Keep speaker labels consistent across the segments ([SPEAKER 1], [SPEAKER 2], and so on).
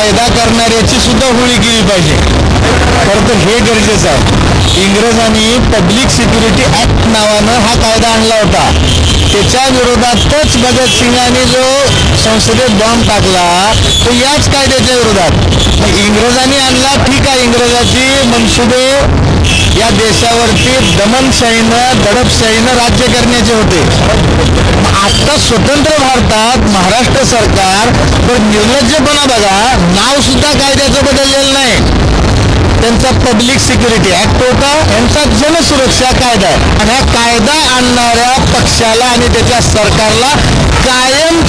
[SPEAKER 1] त्याची सुद्धा होळी केली पाहिजे. खरं तर हे गरजेचं आहे. इंग्रजांनी पब्लिक सिक्युरिटी ऍक्ट नावानं हा कायदा आणला होता. त्याच्या विरोधातच भगतसिंगाने जो संसदेत बॉम्ब टाकला तो याच कायद्याच्या विरोधात. इंग्रजांनी आणला ठीक आहे इंग्रजाची मनसुबे या देशावरती दमनशाहीनं दडपशाहीनं राज्य करण्याचे होते. आता स्वतंत्र भारतात महाराष्ट्र सरकार तर निर्लज्जपणा बघा नाव सुद्धा कायद्याचं बदललेलं नाही. त्यांचा पब्लिक सिक्युरिटी ऍक्ट होता यांचा जनसुरक्षा कायदा आहे. आणि हा कायदा आणणाऱ्या पक्षाला आणि त्याच्या सरकारला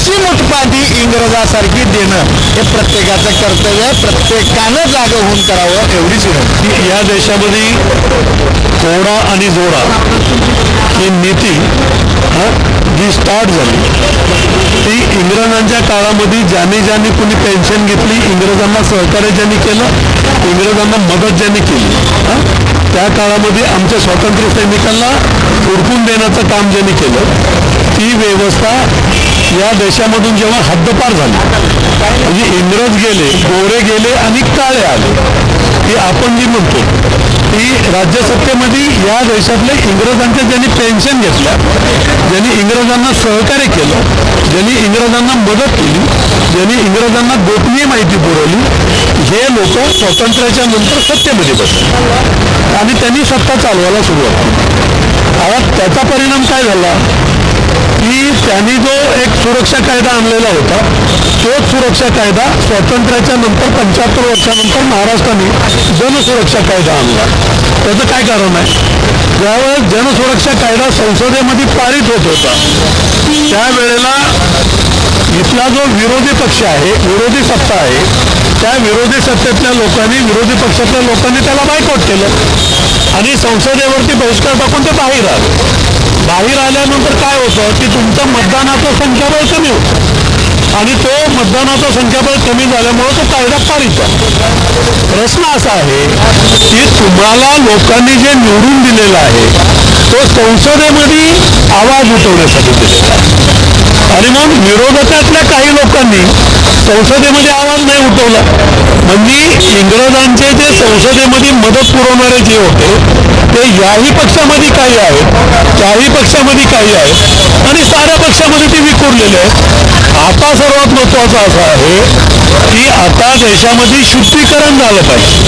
[SPEAKER 1] कायमची मुठपाटी इंग्रजासारखी देणं हे प्रत्येकाचं कर्तव्य आहे. प्रत्येकानं जागं होऊन करावं एवढीच विनंती.
[SPEAKER 2] या देशामध्ये कोडा आणि जोडा ही नीती जी स्टार्ट झाली. ती इंग्रजांच्या काळामध्ये ज्याने ज्याने कुणी पेन्शन घेतली इंग्रजांना सहकार्य ज्यांनी केलं इंग्रजांना मदत ज्यांनी केली त्या काळामध्ये आमच्या स्वातंत्र्य सैनिकांना हुडकून देण्याचं काम ज्यांनी केलं ती व्यवस्था या देशामधून जेव्हा हद्दपार झाली म्हणजे इंग्रज गेले गोरे गेले आणि काळे आले हे आपण जी म्हणतो ती राज्यसत्तेमध्ये या देशातले इंग्रजांच्या ज्यांनी पेन्शन घेतल्या ज्यांनी इंग्रजांना सहकार्य केलं ज्यांनी इंग्रजांना मदत केली ज्यांनी इंग्रजांना गोपनीय माहिती पुरवली हे लोक स्वातंत्र्याच्या नंतर सत्तेमध्ये बसले. आणि त्यांनी सत्ता चालवायला सुरुवात केली. आता त्याचा परिणाम काय झाला? की त्यांनी जो एक सुरक्षा कायदा आणलेला होता तोच सुरक्षा कायदा स्वातंत्र्याच्या नंतर पंच्याहत्तर वर्षानंतर महाराष्ट्राने जनसुरक्षा कायदा आणला. त्याचं काय कारण आहे? ज्यावेळेस जनसुरक्षा कायदा संसदेमध्ये पारित होत होता त्यावेळेला इथला जो विरोधी पक्ष आहे विरोधी सत्ता आहे त्या विरोधी सत्तेतल्या लोकांनी विरोधी पक्षातल्या लोकांनी त्याला बायकॉट केलं. आणि संसदेवरती बहिष्कार टाकून ते बाहेर आले. बाहेर आल्यानंतर काय होतं की तुमचं मतदानाचं संख्याबळ कमी होतं. आणि तो मतदानाचं संख्याबळ कमी झाल्यामुळं तो कायदा पारित प्रश्न असा आहे की तुम्हाला लोकांनी जे निवडून दिलेलं आहे तो संसदेमध्ये आवाज उठवण्यासाठी दिलेला आहे. आणि मग विरोधकातल्या काही लोकांनी संसदेमध्ये आवाज नाही उठवला. म्हणजे इंग्रजांचे जे संसदेमध्ये मदत पुरवणारे जे होते ते याही पक्षामध्ये काही आहेत त्याही पक्षामध्ये काही आहेत आणि साऱ्या पक्षामध्ये ते विखुरलेले आहेत. आता सर्वात महत्वाचं असं आहे की आता देशामध्ये शुद्धीकरण झालं पाहिजे.